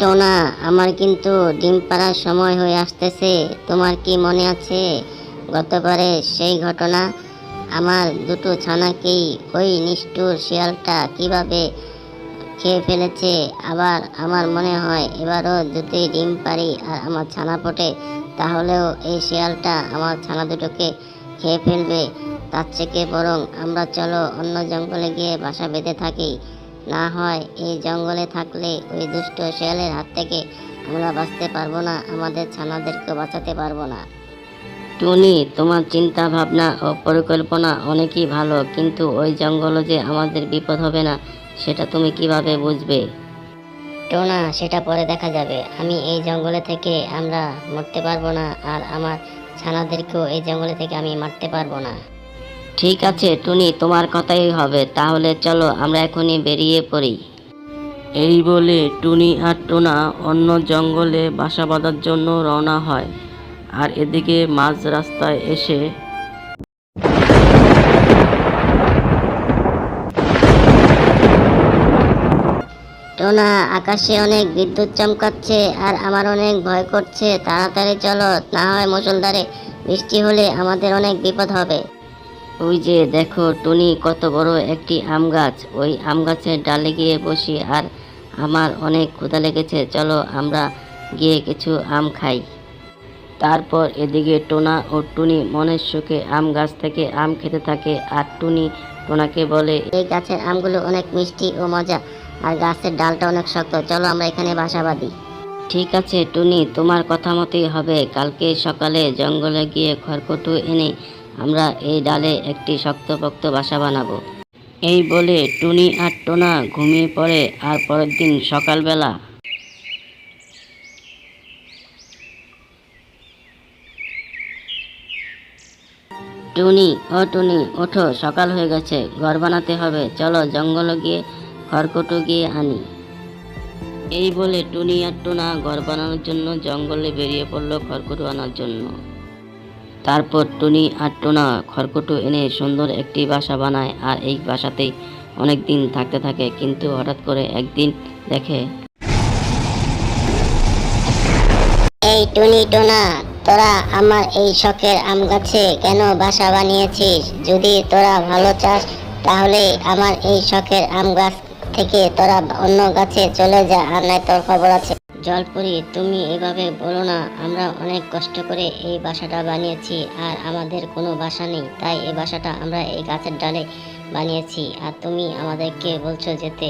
টোনা আমার কিন্তু ডিম পাড়ার সময় হয়ে আসতেছে। তোমার কি মনে আছে? গতবারে সেই ঘটনা আমার দুটো ছানাকেই ওই নিষ্ঠুর শিয়ালটা কীভাবে খেয়ে ফেলেছে? আবার আমার মনে হয় এবারও যদি ডিম পারি আর আমার ছানা ফোটে, তাহলেও এই শিয়ালটা আমার ছানা দুটোকে খেয়ে ফেলবে। তার থেকে বরং আমরা চলো অন্য জঙ্গলে গিয়ে বাসা বেঁধে থাকি। না হয় এই জঙ্গলে থাকলে ওই দুষ্ট শেয়ালের হাত থেকে আমরা বাঁচতে পারব না আমাদের ছানাদেরকে বাঁচাতে পারব না। টুনি তোমার চিন্তা ভাবনা ও পরিকল্পনা অনেকই ভালো কিন্তু ওই জঙ্গলে যে আমাদের বিপদ হবে না সেটা তুমি কীভাবে বুঝবে? টোনা সেটা পরে দেখা যাবে। আমি এই জঙ্গলে থেকে আমরা মরতে পারব না আর আমার ছানাদেরকেও এই জঙ্গলে থেকে আমি মারতে পারব না। ঠিক আছে টুনি তোমার কথাই হবে। তাহলে চলো আমরা এখনই বেরিয়ে পড়ি। এই বলে টুনি আর টোনা অন্য জঙ্গলে বাসা বাঁধার জন্য রওনা হয়। আর এদিকে মাঝ রাস্তায় এসে টোনা আকাশে অনেক বিদ্যুৎ চমকাচ্ছে আর আমার অনেক ভয় করছে। তাড়াতাড়ি চলো না হয় মুসলধারে বৃষ্টি হলে আমাদের অনেক বিপদ হবে। ওই যে দেখো টুনি কত বড় একটি আম গাছ। ওই আম গাছের ডালে গিয়ে বসি আর আমার অনেক ক্ষুধা লেগেছে। চলো আমরা গিয়ে কিছু আম খাই। তারপর এদিকে টোনা ও টুনি মনের সুখে আম গাছ থেকে আম খেতে থাকে আর টুনি টোনাকে বলে এই গাছের আমগুলো অনেক মিষ্টি ও মজা আর গাছের ডালটা অনেক শক্ত। চলো আমরা এখানে বাসা বাঁধি। ঠিক আছে টুনি তোমার কথা মতোই হবে। কালকে সকালে জঙ্গলে গিয়ে খড়কুটো এনে আমরা এই ডালে একটি শক্তপোক্ত বাসা বানাবো। এই বলে টুনি আর টোনা ঘুমিয়ে পড়ে আর পরের দিন সকালবেলা টুনি, ও টুনি, ওঠো, সকাল হয়ে গেছে, ঘর বানাতে হবে। চলো জঙ্গলে গিয়ে খড়কুটো গিয়ে আনি। এই বলে টুনি আর টোনা ঘর বানানোর জন্য জঙ্গলে বেরিয়ে পড়ল খড়কুটো আনার জন্য। তারপর টুনি আর টোনা খড়কুটো এনে সুন্দর একটি বাসা বানায় আর এই বাসাতেই অনেক দিন থাকতে থাকে, কিন্তু হঠাৎ করে একদিন দেখে। এই টুনি, টোনা, তোরা আমার এই শখের আম গাছে কেন বাসা বানিয়েছিস? যদি তোরা ভালো চাস, তাহলে আমার এই শখের আম গাছ থেকে তোরা অন্য গাছে চলে যা, আর নাই তোর খবর আছে। জলপুরি তুমি এভাবে বলো না, আমরা অনেক কষ্ট করে এই বাসাটা বানিয়েছি আর আমাদের কোনো বাসা নেই, তাই এই বাসাটা আমরা এই গাছের ডালে বানিয়েছি। আর তুমি আমাদেরকে বলছো যেতে।